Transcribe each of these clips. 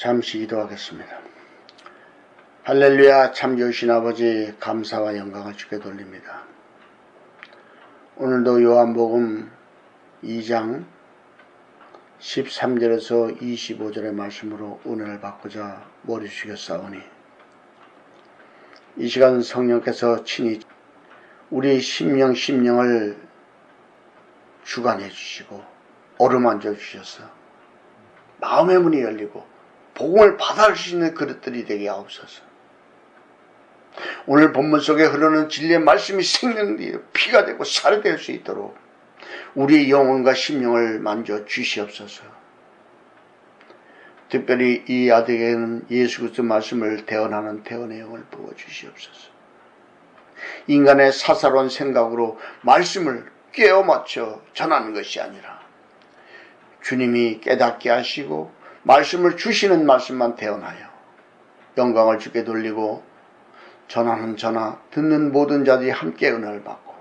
잠시 기도하겠습니다. 할렐루야 참 좋으신 아버지 감사와 영광을 주께 돌립니다. 오늘도 요한복음 2장 13절에서 25절의 말씀으로 은혜를 받고자 머리 숙였사오니 이 시간 성령께서 친히 우리 심령 심령을 주관해 주시고 어루만져 주셔서 마음의 문이 열리고 복음을 받아들일 수 있는 그릇들이 되게 하옵소서. 오늘 본문 속에 흐르는 진리의 말씀이 생명되어 피가 되고 살이 될 수 있도록 우리의 영혼과 심령을 만져 주시옵소서. 특별히 이 아들에게는 예수 그리스도 말씀을 대언하는 대언의 영을 부어 주시옵소서. 인간의 사사로운 생각으로 말씀을 깨어 맞춰 전하는 것이 아니라 주님이 깨닫게 하시고 말씀을 주시는 말씀만 대언하여 영광을 주께 돌리고 전하는 전하 듣는 모든 자들이 함께 은혜를 받고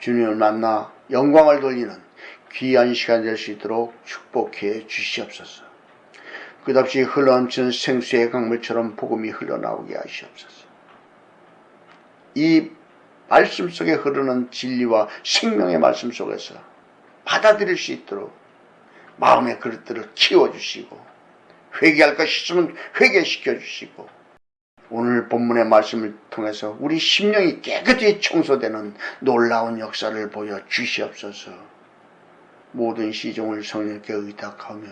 주님을 만나 영광을 돌리는 귀한 시간 될 수 있도록 축복해 주시옵소서. 끝없이 흘러넘치는 생수의 강물처럼 복음이 흘러나오게 하시옵소서. 이 말씀 속에 흐르는 진리와 생명의 말씀 속에서 받아들일 수 있도록 마음의 그릇들을 키워주시고 회개할 것이 있으면 회개시켜 주시고 오늘 본문의 말씀을 통해서 우리 심령이 깨끗이 청소되는 놀라운 역사를 보여 주시옵소서. 모든 시종을 성령께 의탁하며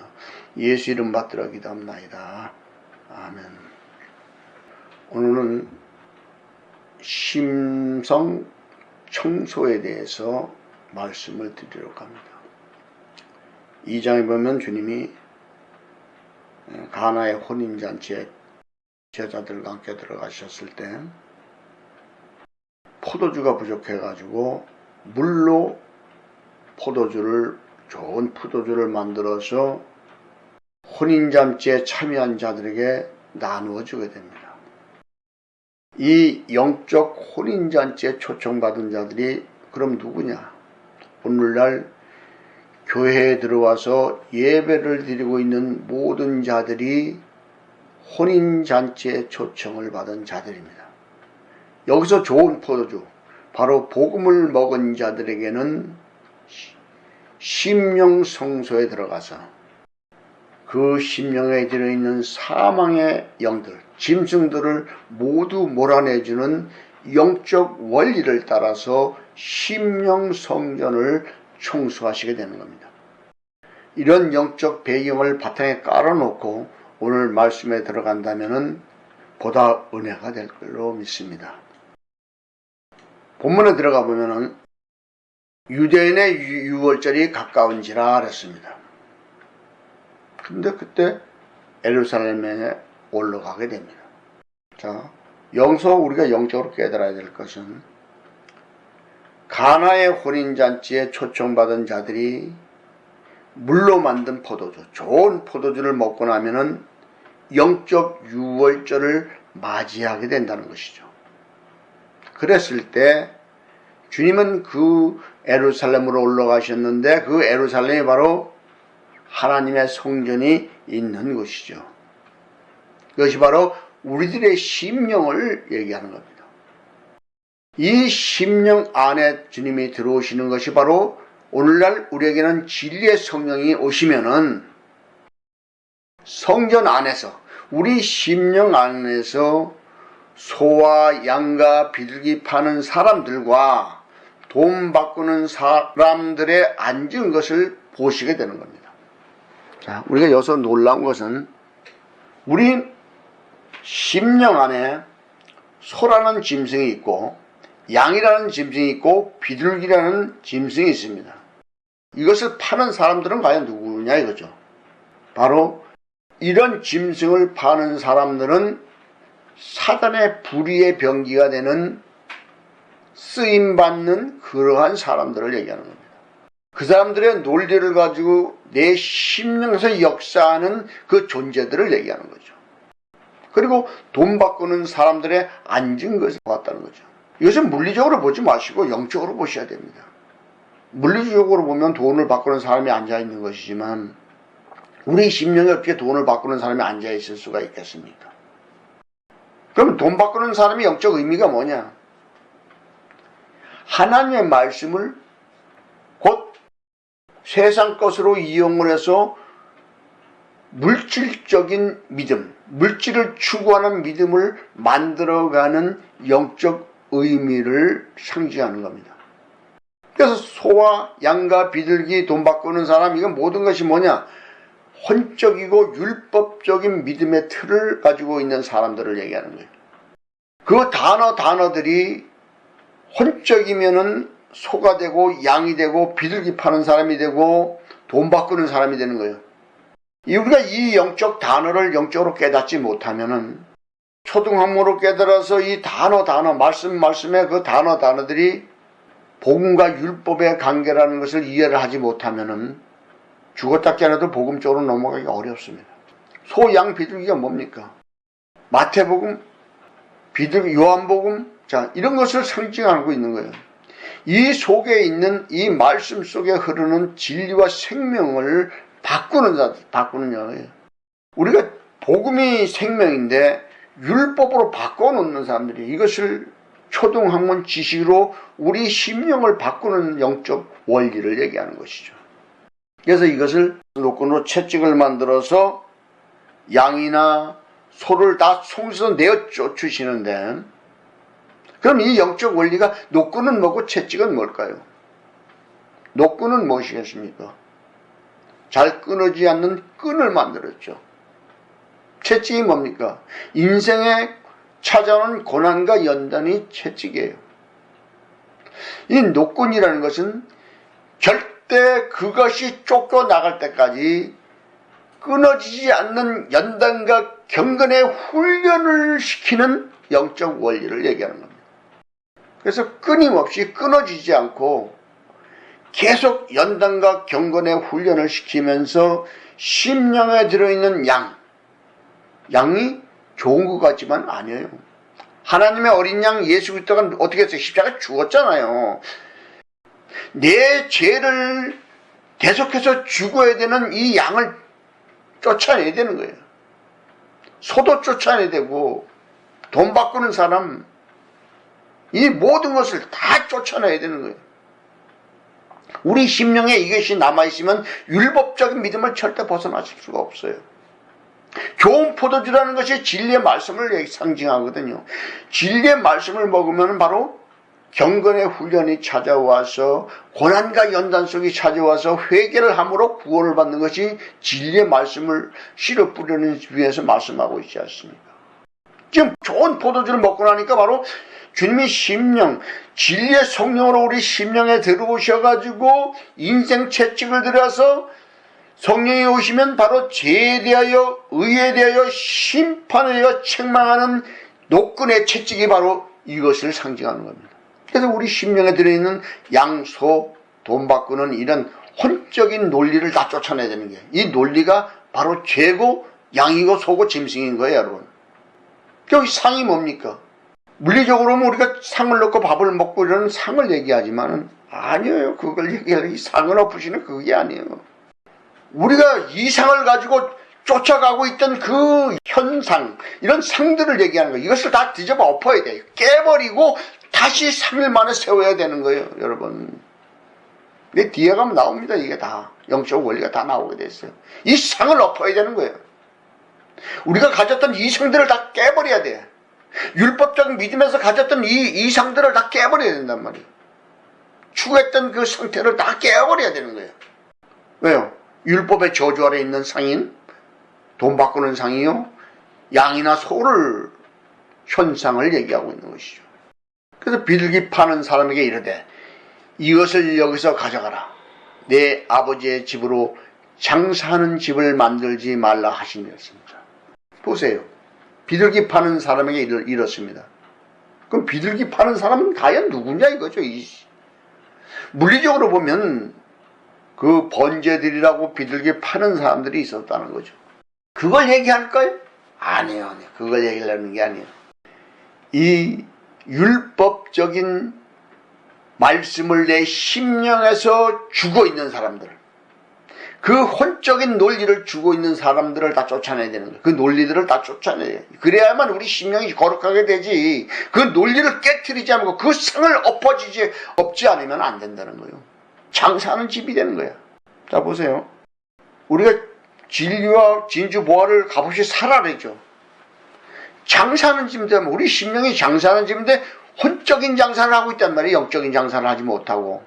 예수 이름 받들어 기도합나이다. 아멘. 오늘은 심성 청소에 대해서 말씀을 드리려고 합니다. 이 장에 보면 주님이 가나의 혼인잔치에 제자들과 함께 들어가셨을 때 포도주가 부족해가지고 물로 포도주를 좋은 포도주를 만들어서 혼인잔치에 참여한 자들에게 나누어 주게 됩니다. 이 영적 혼인잔치에 초청받은 자들이 그럼 누구냐? 오늘날 교회에 들어와서 예배를 드리고 있는 모든 자들이 혼인잔치에 초청을 받은 자들입니다. 여기서 좋은 포도주, 바로 복음을 먹은 자들에게는 심령 성소에 들어가서 그 심령에 들어있는 사망의 영들, 짐승들을 모두 몰아내주는 영적 원리를 따라서 심령 성전을 청소하시게 되는 겁니다. 이런 영적 배경을 바탕에 깔아놓고 오늘 말씀에 들어간다면 보다 은혜가 될 걸로 믿습니다. 본문에 들어가 보면은 유대인의 유월절이 가까운지라 그랬습니다. 근데 그때 에루살렘에 올라가게 됩니다. 자, 영서 우리가 영적으로 깨달아야 될 것은 가나의 혼인잔치에 초청받은 자들이 물로 만든 포도주, 좋은 포도주를 먹고 나면은 영적 유월절을 맞이하게 된다는 것이죠. 그랬을 때 주님은 그 에루살렘으로 올라가셨는데 그 에루살렘이 바로 하나님의 성전이 있는 곳이죠. 그것이 바로 우리들의 심령을 얘기하는 겁니다. 이 심령 안에 주님이 들어오시는 것이 바로 오늘날 우리에게는 진리의 성령이 오시면은 성전 안에서 우리 심령 안에서 소와 양과 비둘기 파는 사람들과 돈 바꾸는 사람들의 앉은 것을 보시게 되는 겁니다. 자, 우리가 여기서 놀라운 것은 우리 심령 안에 소라는 짐승이 있고 양이라는 짐승이 있고 비둘기라는 짐승이 있습니다. 이것을 파는 사람들은 과연 누구냐 이거죠. 바로 이런 짐승을 파는 사람들은 사단의 불의의 병기가 되는 쓰임받는 그러한 사람들을 얘기하는 겁니다. 그 사람들의 논리를 가지고 내 심령에서 역사하는 그 존재들을 얘기하는 거죠. 그리고 돈 바꾸는 사람들의 앉은 것을 보았다는 거죠. 이것은 물리적으로 보지 마시고 영적으로 보셔야 됩니다. 물리적으로 보면 돈을 바꾸는 사람이 앉아 있는 것이지만 우리 심령에 어떻게 돈을 바꾸는 사람이 앉아 있을 수가 있겠습니까? 그럼 돈 바꾸는 사람이 영적 의미가 뭐냐? 하나님의 말씀을 곧 세상 것으로 이용을 해서 물질적인 믿음, 물질을 추구하는 믿음을 만들어가는 영적 의미를 상징하는 겁니다. 그래서 소와 양과 비둘기 돈 바꾸는 사람 이건 모든 것이 뭐냐? 혼적이고 율법적인 믿음의 틀을 가지고 있는 사람들을 얘기하는 거예요. 그 단어 단어들이 혼적이면은 소가 되고 양이 되고 비둘기 파는 사람이 되고 돈 바꾸는 사람이 되는 거예요. 이 우리가 이 영적 단어를 영적으로 깨닫지 못하면은 초등학문으로 깨달아서 이 단어 단어 말씀 말씀의 그 단어 단어들이 복음과 율법의 관계라는 것을 이해를 하지 못하면은 죽었다 깨어나도 복음 쪽으로 넘어가기 어렵습니다. 소, 양, 비둘기가 뭡니까? 마태복음, 비둘기, 요한복음, 자 이런 것을 상징하고 있는 거예요. 이 속에 있는 이 말씀 속에 흐르는 진리와 생명을 바꾸는 자, 바꾸는 자예요. 우리가 복음이 생명인데 율법으로 바꿔놓는 사람들이 이것을 초등학문 지식으로 우리 심령을 바꾸는 영적 원리를 얘기하는 것이죠. 그래서 이것을 노끈으로 채찍을 만들어서 양이나 소를 다 송에서 내어 쫓으시는데 그럼 이 영적 원리가 노끈은 뭐고 채찍은 뭘까요? 노끈은 무엇이겠습니까? 잘 끊어지지 않는 끈을 만들었죠. 채찍이 뭡니까? 인생에 찾아오는 고난과 연단이 채찍이에요. 이 노끈이라는 것은 절대 그것이 쫓겨나갈 때까지 끊어지지 않는 연단과 경건의 훈련을 시키는 영적 원리를 얘기하는 겁니다. 그래서 끊임없이 끊어지지 않고 계속 연단과 경건의 훈련을 시키면서 심령에 들어있는 양, 양이 좋은 것 같지만 아니에요. 하나님의 어린 양 예수 그리스도가 어떻게 했어요? 십자가 죽었잖아요. 내 죄를 계속해서 죽어야 되는 이 양을 쫓아내야 되는 거예요. 소도 쫓아내야 되고 돈 바꾸는 사람 이 모든 것을 다 쫓아내야 되는 거예요. 우리 심령에 이것이 남아있으면 율법적인 믿음을 절대 벗어나실 수가 없어요. 좋은 포도주라는 것이 진리의 말씀을 상징하거든요. 진리의 말씀을 먹으면 바로 경건의 훈련이 찾아와서 고난과 연단 속이 찾아와서 회개를 함으로 구원을 받는 것이 진리의 말씀을 씨를 뿌리는 위해서 말씀하고 있지 않습니까? 지금 좋은 포도주를 먹고 나니까 바로 주님이 심령, 진리의 성령으로 우리 심령에 들어오셔가지고 인생 채찍을 들여서 성령이 오시면 바로 죄에 대하여 의에 대하여 심판에 대하여 책망하는 노끈의 채찍이 바로 이것을 상징하는 겁니다. 그래서 우리 심령에 들어있는 양소, 돈 바꾸는 이런 혼적인 논리를 다 쫓아내야 되는 게 이 논리가 바로 죄고 양이고 소고 짐승인 거예요 여러분. 여기 상이 뭡니까? 물리적으로 는 우리가 상을 넣고 밥을 먹고 이런 상을 얘기하지만 아니에요. 그걸 얘기하는 이 상을 엎으시는 그게 아니에요. 우리가 이 상을 가지고 쫓아가고 있던 그 현상, 이런 상들을 얘기하는 거예요. 이것을 다 뒤집어 엎어야 돼요. 깨버리고 다시 3일 만에 세워야 되는 거예요, 여러분. 내 뒤에 가면 나옵니다, 이게 다. 영적 원리가 다 나오게 됐어요. 이 상을 엎어야 되는 거예요. 우리가 가졌던 이 상들을 다 깨버려야 돼. 율법적 믿음에서 가졌던 이, 이 상들을 다 깨버려야 된단 말이에요. 추구했던 그 상태를 다 깨버려야 되는 거예요. 왜요? 율법의 저주 아래 있는 상인, 돈 바꾸는 상이요, 양이나 소를 현상을 얘기하고 있는 것이죠. 그래서 비둘기 파는 사람에게 이르되 이것을 여기서 가져가라. 내 아버지의 집으로 장사하는 집을 만들지 말라 하시니였습니다. 보세요. 비둘기 파는 사람에게 이렇습니다. 그럼 비둘기 파는 사람은 과연 누구냐 이거죠. 물리적으로 보면 그 번제들이라고 비둘기 파는 사람들이 있었다는 거죠. 그걸 얘기할까요? 아니에요. 그걸 얘기하는 게 아니에요. 이 율법적인 말씀을 내 심령에서 죽어 있는 사람들. 그 혼적인 논리를 주고 있는 사람들을 다 쫓아내야 되는 거예요. 그 논리들을 다 쫓아내야 돼요. 그래야만 우리 심령이 거룩하게 되지. 그 논리를 깨뜨리지 않고 그 성을 엎어지지, 없지 않으면 안 된다는 거예요. 장사하는 집이 되는 거야. 자, 보세요. 우리가 진리와 진주 보화를 값없이 살아내죠. 장사하는 집인데, 우리 심령이 장사하는 집인데, 혼적인 장사를 하고 있단 말이에요. 영적인 장사를 하지 못하고.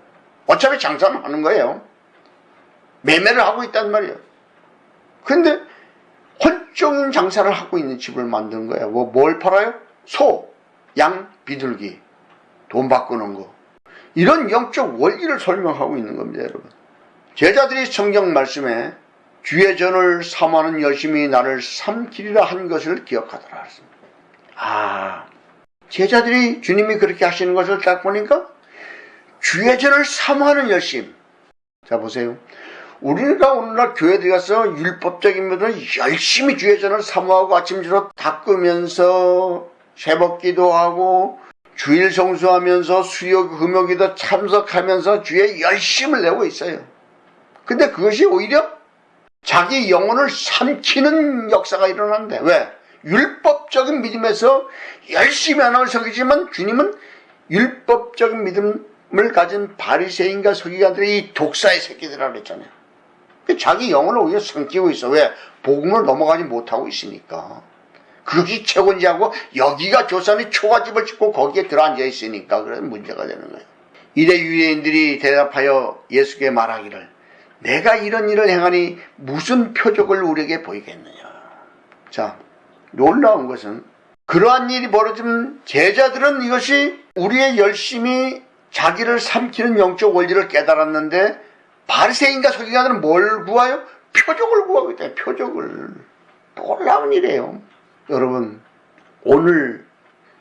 어차피 장사는 하는 거예요. 매매를 하고 있단 말이에요. 근데 혼적인 장사를 하고 있는 집을 만드는 거예요. 뭐, 뭘 팔아요? 소, 양, 비둘기. 돈 바꾸는 거. 이런 영적 원리를 설명하고 있는 겁니다, 여러분. 제자들이 성경 말씀에 주의 전을 삼하는 열심히 나를 삼키리라 한 것을 기억하더라. 그랬습니다. 아, 제자들이 주님이 그렇게 하시는 것을 딱 보니까 주의 전을 삼하는 열심. 자, 보세요. 우리가 오늘날 교회 들어가서 율법적인 면을 열심히 주의 전을 사모하고 아침주로 닦으면서 새벽 기도하고 주일 성수하면서 수요 금요기도 참석하면서 주의 열심을 내고 있어요. 근데 그것이 오히려 자기 영혼을 삼키는 역사가 일어난대. 왜? 율법적인 믿음에서 열심히 하나님을 섬기지만 주님은 율법적인 믿음을 가진 바리새인과 서기관들의 이 독사의 새끼들이라고 그랬잖아요. 자기 영혼을 오히려 삼키고 있어. 왜? 복음을 넘어가지 못하고 있으니까. 그것이 최고인지 하고 여기가 조선이 초가집을 짓고 거기에 들어앉아 있으니까 그래서 문제가 되는 거예요. 이대 유대인들이 대답하여 예수께 말하기를 내가 이런 일을 행하니 무슨 표적을 우리에게 보이겠느냐. 자, 놀라운 것은 그러한 일이 벌어지면 제자들은 이것이 우리의 열심히 자기를 삼키는 영적 원리를 깨달았는데 바리새인과 서기관들은 뭘 구하요? 표적을 구하고 있다. 표적을. 놀라운 일이에요. 여러분, 오늘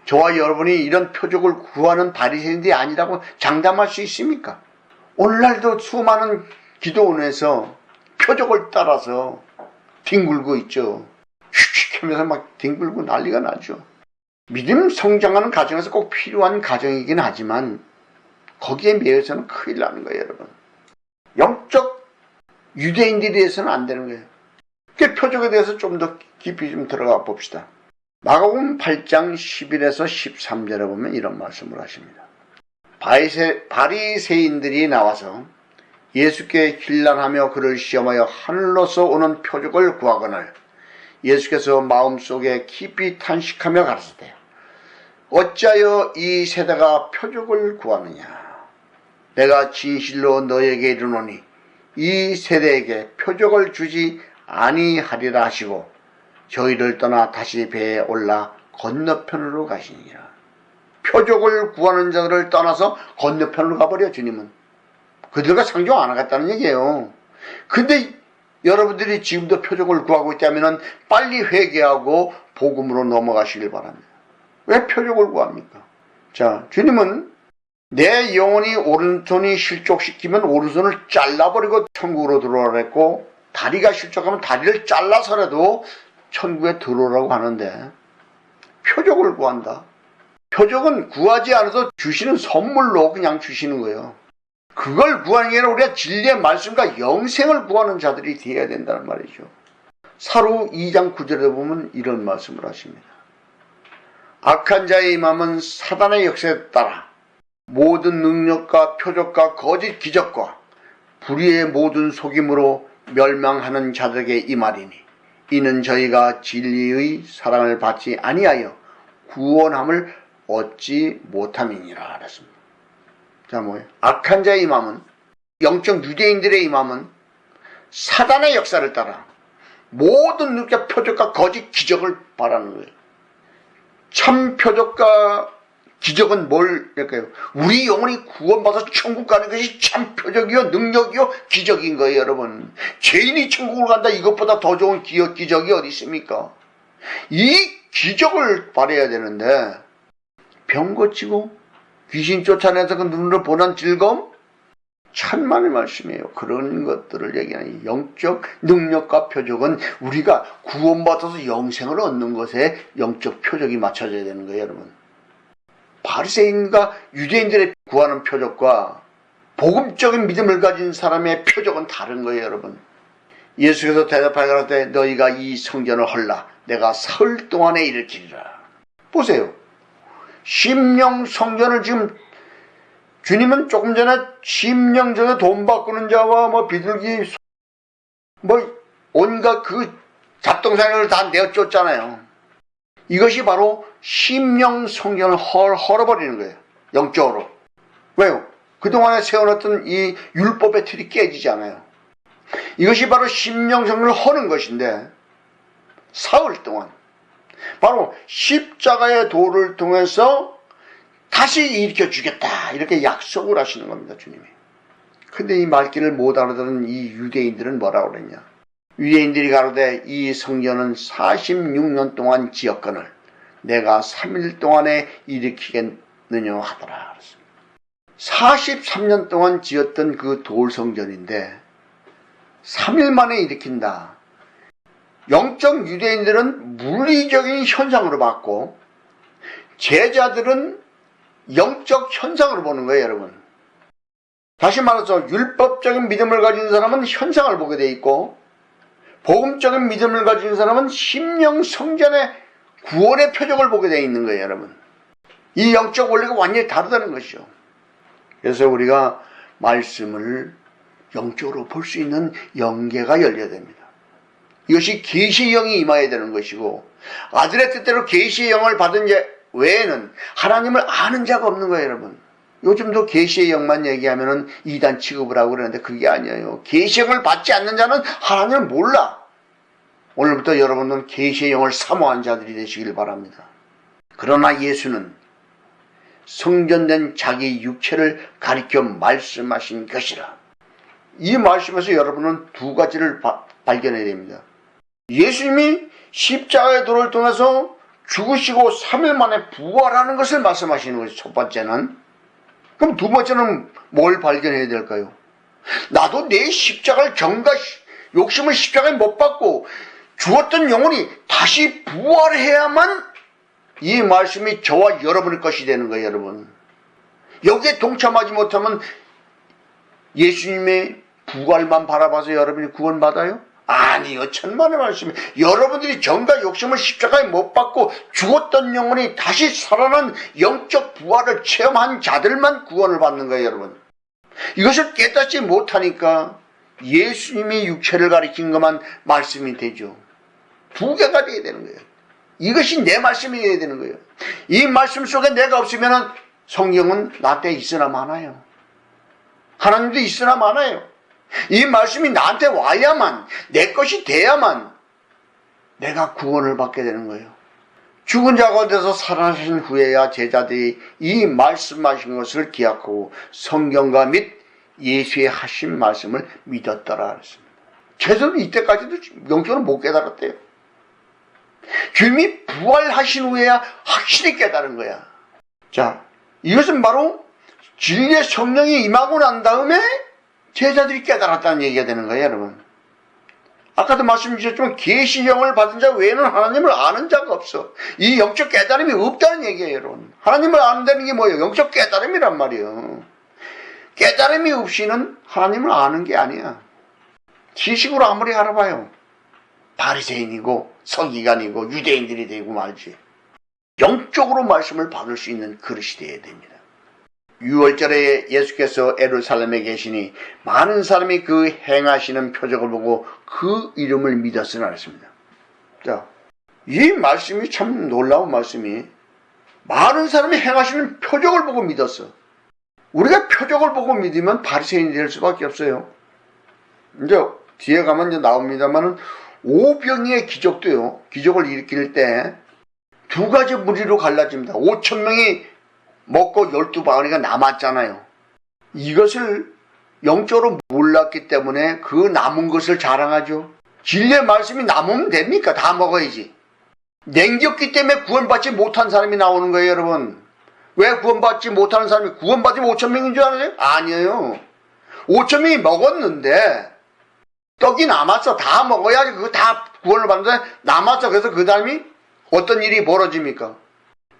저와 여러분이 이런 표적을 구하는 바리새인들이 아니라고 장담할 수 있습니까? 오늘날도 수많은 기도원에서 표적을 따라서 뒹굴고 있죠. 휙휙 하면서 막 뒹굴고 난리가 나죠. 믿음 성장하는 과정에서 꼭 필요한 과정이긴 하지만 거기에 매여서는 큰일 나는 거예요, 여러분. 영적 유대인들에 대해서는 안 되는 거예요. 그 표적에 대해서 좀 더 깊이 좀 들어가 봅시다. 마가복음 8장 11에서 13절에 보면 이런 말씀을 하십니다. 바리새, 바리새인들이 나와서 예수께 힐난하며 그를 시험하여 하늘로서 오는 표적을 구하거늘 예수께서 마음속에 깊이 탄식하며 가르치대요. 어찌하여 이 세대가 표적을 구하느냐? 내가 진실로 너에게 이르노니 이 세대에게 표적을 주지 아니하리라 하시고 저희를 떠나 다시 배에 올라 건너편으로 가시니라. 표적을 구하는 자들을 떠나서 건너편으로 가버려 주님은. 그들과 상종 안 하겠다는 얘기예요. 근데 여러분들이 지금도 표적을 구하고 있다면 빨리 회개하고 복음으로 넘어가시길 바랍니다. 왜 표적을 구합니까? 자, 주님은 내 영혼이 오른손이 실족시키면 오른손을 잘라버리고 천국으로 들어오라 했고 다리가 실족하면 다리를 잘라서라도 천국에 들어오라고 하는데 표적을 구한다. 표적은 구하지 않아도 주시는 선물로 그냥 주시는 거예요. 그걸 구하는 게 아니라 우리가 진리의 말씀과 영생을 구하는 자들이 되어야 된다는 말이죠. 사로 2장 9절에 보면 이런 말씀을 하십니다. 악한 자의 마음은 사단의 역사에 따라 모든 능력과 표적과 거짓 기적과 불의의 모든 속임으로 멸망하는 자들에게 이 말이니 이는 저희가 진리의 사랑을 받지 아니하여 구원함을 얻지 못함이니라 그랬습니다. 자 뭐예요? 악한 자의 마음은 영적 유대인들의 이 마음은 사단의 역사를 따라 모든 능력 표적과 거짓 기적을 바라는 거예요. 참 표적과 기적은 뭘일까요? 우리 영혼이 구원받아서 천국 가는 것이 참 표적이요, 능력이요, 기적인 거예요, 여러분. 죄인이 천국을 간다 이것보다 더 좋은 기적, 기적이 어디 있습니까? 이 기적을 바라야 되는데 병 고치고 귀신 쫓아내서 그 눈으로 보는 즐거움? 천만의 말씀이에요. 그런 것들을 얘기하는 영적 능력과 표적은 우리가 구원받아서 영생을 얻는 것에 영적 표적이 맞춰져야 되는 거예요, 여러분. 바리새인과 유대인들의 구하는 표적과 복음적인 믿음을 가진 사람의 표적은 다른 거예요, 여러분. 예수께서 대답하여 가라되 너희가 이 성전을 헐라 내가 사흘 동안에 일으키리라. 보세요. 심령 성전을 지금 주님은 조금 전에 심령 전에 돈 바꾸는 자와 뭐 비둘기 뭐 온갖 그 잡동사니를 다 내어쫓잖아요. 이것이 바로 심령 성전을 헐, 헐어버리는 거예요. 영적으로. 왜요? 그동안에 세워놨던 이 율법의 틀이 깨지지 않아요. 이것이 바로 심령 성전을 허는 것인데 사흘 동안 바로 십자가의 도를 통해서 다시 일으켜 주겠다 이렇게 약속을 하시는 겁니다 주님이 근데 이 말귀를 못 알아듣는 이 유대인들은 뭐라고 그랬냐 유대인들이 가로되 이 성전은 46년 동안 지었거늘 내가 3일 동안에 일으키겠느냐 하더라 그랬습니다. 43년 동안 지었던 그 돌성전인데 3일 만에 일으킨다. 영적 유대인들은 물리적인 현상으로 봤고 제자들은 영적 현상으로 보는 거예요, 여러분. 다시 말해서 율법적인 믿음을 가진 사람은 현상을 보게 돼 있고 복음적인 믿음을 가진 사람은 심령 성전의 구원의 표적을 보게 돼 있는 거예요, 여러분. 이 영적 원리가 완전히 다르다는 것이죠. 그래서 우리가 말씀을 영적으로 볼 수 있는 영계가 열려야 됩니다. 이것이 계시의 영이 임하여야 되는 것이고 아들의 뜻대로 계시의 영을 받은 자 외에는 하나님을 아는 자가 없는 거예요, 여러분. 요즘도 계시의 영만 얘기하면은 이단 취급을 하고 그러는데 그게 아니에요. 계시의 영을 받지 않는 자는 하나님을 몰라. 오늘부터 여러분은 계시의 영을 사모한 자들이 되시길 바랍니다. 그러나 예수는 성전된 자기 육체를 가리켜 말씀하신 것이라. 이 말씀에서 여러분은 두 가지를 바, 발견해야 됩니다. 예수님이 십자가의 도를 통해서 죽으시고 3일 만에 부활하는 것을 말씀하시는 것이 첫 번째는 그럼 두 번째는 뭘 발견해야 될까요? 나도 내 십자가를 경가 욕심을 십자가에 못 받고 죽었던 영혼이 다시 부활해야만 이 말씀이 저와 여러분의 것이 되는 거예요, 여러분. 여기에 동참하지 못하면 예수님의 부활만 바라봐서 여러분이 구원받아요? 아니요, 천만의 말씀이. 여러분들이 정과 욕심을 십자가에 못 받고 죽었던 영혼이 다시 살아난 영적 부활을 체험한 자들만 구원을 받는 거예요, 여러분. 이것을 깨닫지 못하니까 예수님이 육체를 가리킨 것만 말씀이 되죠. 두 개가 돼야 되는 거예요. 이것이 내 말씀이 돼야 되는 거예요. 이 말씀 속에 내가 없으면 성경은 나한테 있으나 많아요. 하나님도 있으나 많아요. 이 말씀이 나한테 와야만, 내 것이 돼야만 내가 구원을 받게 되는 거예요. 죽은 자가 돼서 살아나신 후에야 제자들이 이 말씀하신 것을 기약하고 성경과 및 예수의 하신 말씀을 믿었더라 그랬습니다. 제자들은 이때까지도 영적으로 못 깨달았대요. 주님이 부활하신 후에야 확실히 깨달은 거야. 자, 이것은 바로 진리의 성령이 임하고 난 다음에 제자들이 깨달았다는 얘기가 되는 거예요, 여러분. 아까도 말씀드렸지만 계시령을 받은 자 외에는 하나님을 아는 자가 없어. 이 영적 깨달음이 없다는 얘기예요, 여러분. 하나님을 아는다는 게 뭐예요? 영적 깨달음이란 말이에요. 깨달음이 없이는 하나님을 아는 게 아니야. 지식으로 아무리 알아봐요. 바리새인이고 서기관이고 유대인들이 되고 말지. 영적으로 말씀을 받을 수 있는 그릇이 되어야 됩니다. 6월절에 예수께서 에루살렘에 계시니 많은 사람이 그 행하시는 표적을 보고 그 이름을 믿었으나 했습니다. 자, 이 말씀이 참 놀라운 말씀이 많은 사람이 행하시는 표적을 보고 믿었어. 우리가 표적을 보고 믿으면 바리새인이 될 수밖에 없어요. 이제 뒤에 가면 이제 나옵니다만은 오병이의 기적도요. 기적을 일으킬 때 두 가지 무리로 갈라집니다. 5천 명이 먹고 열두 바구니가 남았잖아요. 이것을 영적으로 몰랐기 때문에 그 남은 것을 자랑하죠. 진리의 말씀이 남으면 됩니까? 다 먹어야지. 냉겼기 때문에 구원받지 못한 사람이 나오는 거예요, 여러분. 왜 구원받지 못하는 사람이 구원받으면 5천 명인 줄 아세요? 아니에요. 5천 명이 먹었는데 떡이 남았어. 다 먹어야지. 그거 다 구원을 받는데 남았어. 그래서 그 다음이 어떤 일이 벌어집니까?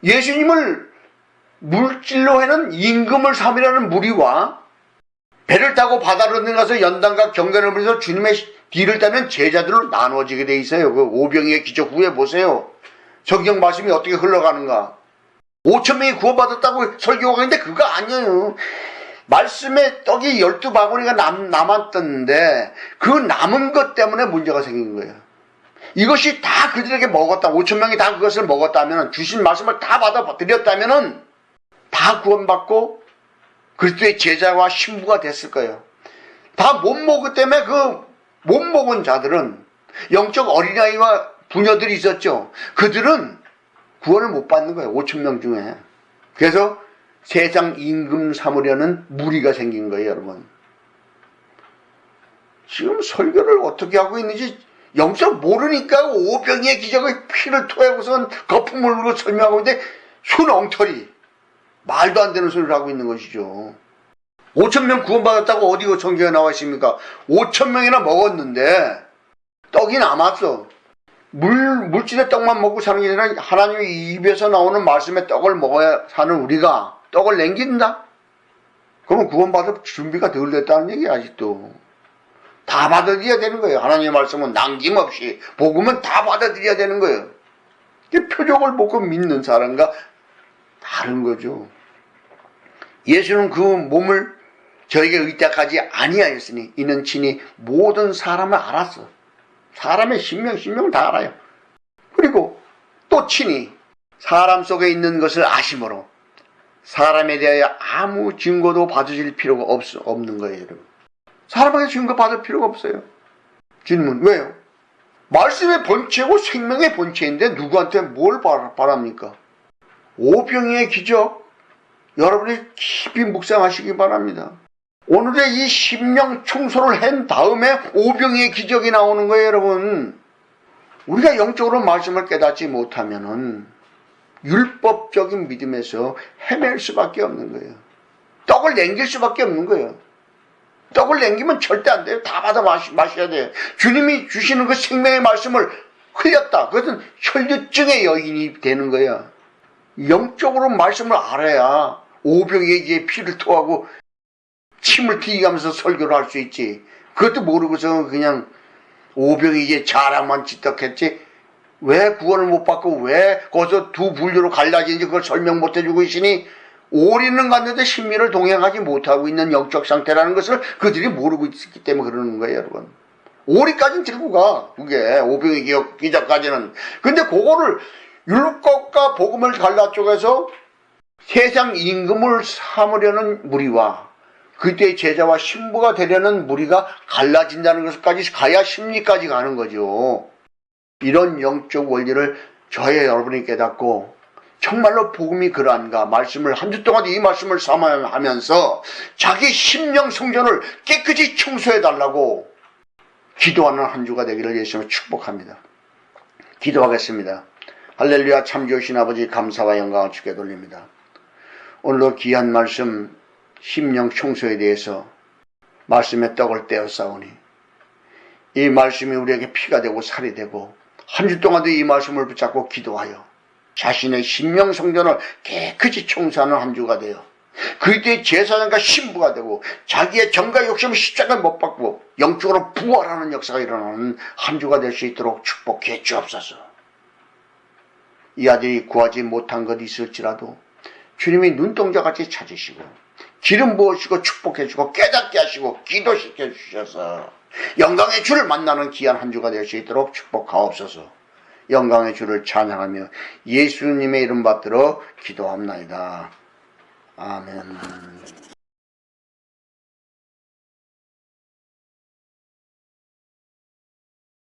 예수님을 물질로 해는 임금을 삼이라는 무리와 배를 타고 바다로 내가서 연단과 경전을 부려서 주님의 뒤를 따면 제자들로 나눠지게 돼 있어요. 그 오병이의 기적 후에 보세요. 성경 말씀이 어떻게 흘러가는가. 5천 명이 구원받았다고 설교가 있는데 그거 아니에요. 말씀에 떡이 12바구니가 남, 남았던데 그 남은 것 때문에 문제가 생긴 거예요. 이것이 다 그들에게 먹었다. 5천 명이 다 그것을 먹었다면 주신 말씀을 다 받아들였다면 다 구원받고 그리스도의 제자와 신부가 됐을 거예요. 다 못 먹기 때문에 그 못 먹은 자들은 영적 어린아이와 부녀들이 있었죠. 그들은 구원을 못 받는 거예요. 5천 명 중에. 그래서 세상 임금 삼으려는 무리가 생긴 거예요, 여러분. 지금 설교를 어떻게 하고 있는지 영적 모르니까 오병이의 기적의 피를 토하고선 거품을 물고 설명하고 있는데 손 엉터리 말도 안 되는 소리를 하고 있는 것이죠. 5천 명 구원받았다고 어디 그 성경에 나와 있습니까? 5천 명이나 먹었는데 떡이 남았어. 물, 물질의 떡만 먹고 사는 게 아니라 하나님의 입에서 나오는 말씀의 떡을 먹어야 사는 우리가 떡을 남긴다? 그러면 구원받을 준비가 덜 됐다는 얘기야, 아직도. 다 받아들여야 되는 거예요. 하나님의 말씀은 남김없이, 복음은 다 받아들여야 되는 거예요. 표적을 보고 믿는 사람과 다른 거죠. 예수는 그 몸을 저에게 의탁하지 아니하였으니 이는 친히 모든 사람을 알았어. 사람의 신명, 신명을 다 알아요. 그리고 또 친히 사람 속에 있는 것을 아심으로 사람에 대하여 아무 증거도 받으실 필요가 없, 없는 거예요, 여러분. 사람에게 증거 받을 필요가 없어요. 질문, 왜요? 말씀의 본체고 생명의 본체인데 누구한테 뭘 바랍니까? 오병이의 기적, 여러분이 깊이 묵상하시기 바랍니다. 오늘의 이 심령 청소를 한 다음에 오병이의 기적이 나오는 거예요, 여러분. 우리가 영적으로 말씀을 깨닫지 못하면은 율법적인 믿음에서 헤맬 수밖에 없는 거예요. 떡을 남길 수밖에 없는 거예요. 떡을 남기면 절대 안 돼요. 다 받아 마시, 마셔야 돼요. 주님이 주시는 그 생명의 말씀을 흘렸다. 그것은 혈류증의 여인이 되는 거야. 영적으로 말씀을 알아야 오병에게 피를 토하고 침을 튀기면서 설교를 할 수 있지. 그것도 모르고서 그냥 오병에게 자랑만 지떡했지. 왜 구원을 못 받고 왜 거기서 두 분류로 갈라지는지 그걸 설명 못 해주고 있으니 오리는 갔는데 신미를 동행하지 못하고 있는 영적 상태라는 것을 그들이 모르고 있기 때문에 그러는 거예요, 여러분. 오리까지는 들고 가. 그게 오병의 기억 기자까지는. 근데 그거를 율법과 복음을 갈라 쪽에서 세상 임금을 삼으려는 무리와 그때 제자와 신부가 되려는 무리가 갈라진다는 것까지 가야 심리까지 가는 거죠. 이런 영적 원리를 저의 여러분이 깨닫고 정말로 복음이 그러한가 말씀을 한 주 동안 이 말씀을 삼아하면서 자기 심령 성전을 깨끗이 청소해 달라고 기도하는 한 주가 되기를 예수님을 축복합니다. 기도하겠습니다. 할렐루야 참 좋으신 아버지 감사와 영광을 주께 돌립니다. 오늘도 귀한 말씀 심령 청소에 대해서 말씀의 떡을 떼어 싸우니 이 말씀이 우리에게 피가 되고 살이 되고 한 주 동안도 이 말씀을 붙잡고 기도하여 자신의 심령 성전을 깨끗이 청소하는 한 주가 되어 그때 제사장과 신부가 되고 자기의 정과 욕심을 십자가에 못 박고 영적으로 부활하는 역사가 일어나는 한 주가 될 수 있도록 축복해 주옵소서. 이 아들이 구하지 못한 것 있을지라도 주님이 눈동자같이 찾으시고 기름 부으시고 축복해 주고 깨닫게 하시고 기도시켜 주셔서 영광의 주를 만나는 귀한 한 주가 될 수 있도록 축복하옵소서. 영광의 주를 찬양하며 예수님의 이름 받들어 기도합나이다. 아멘.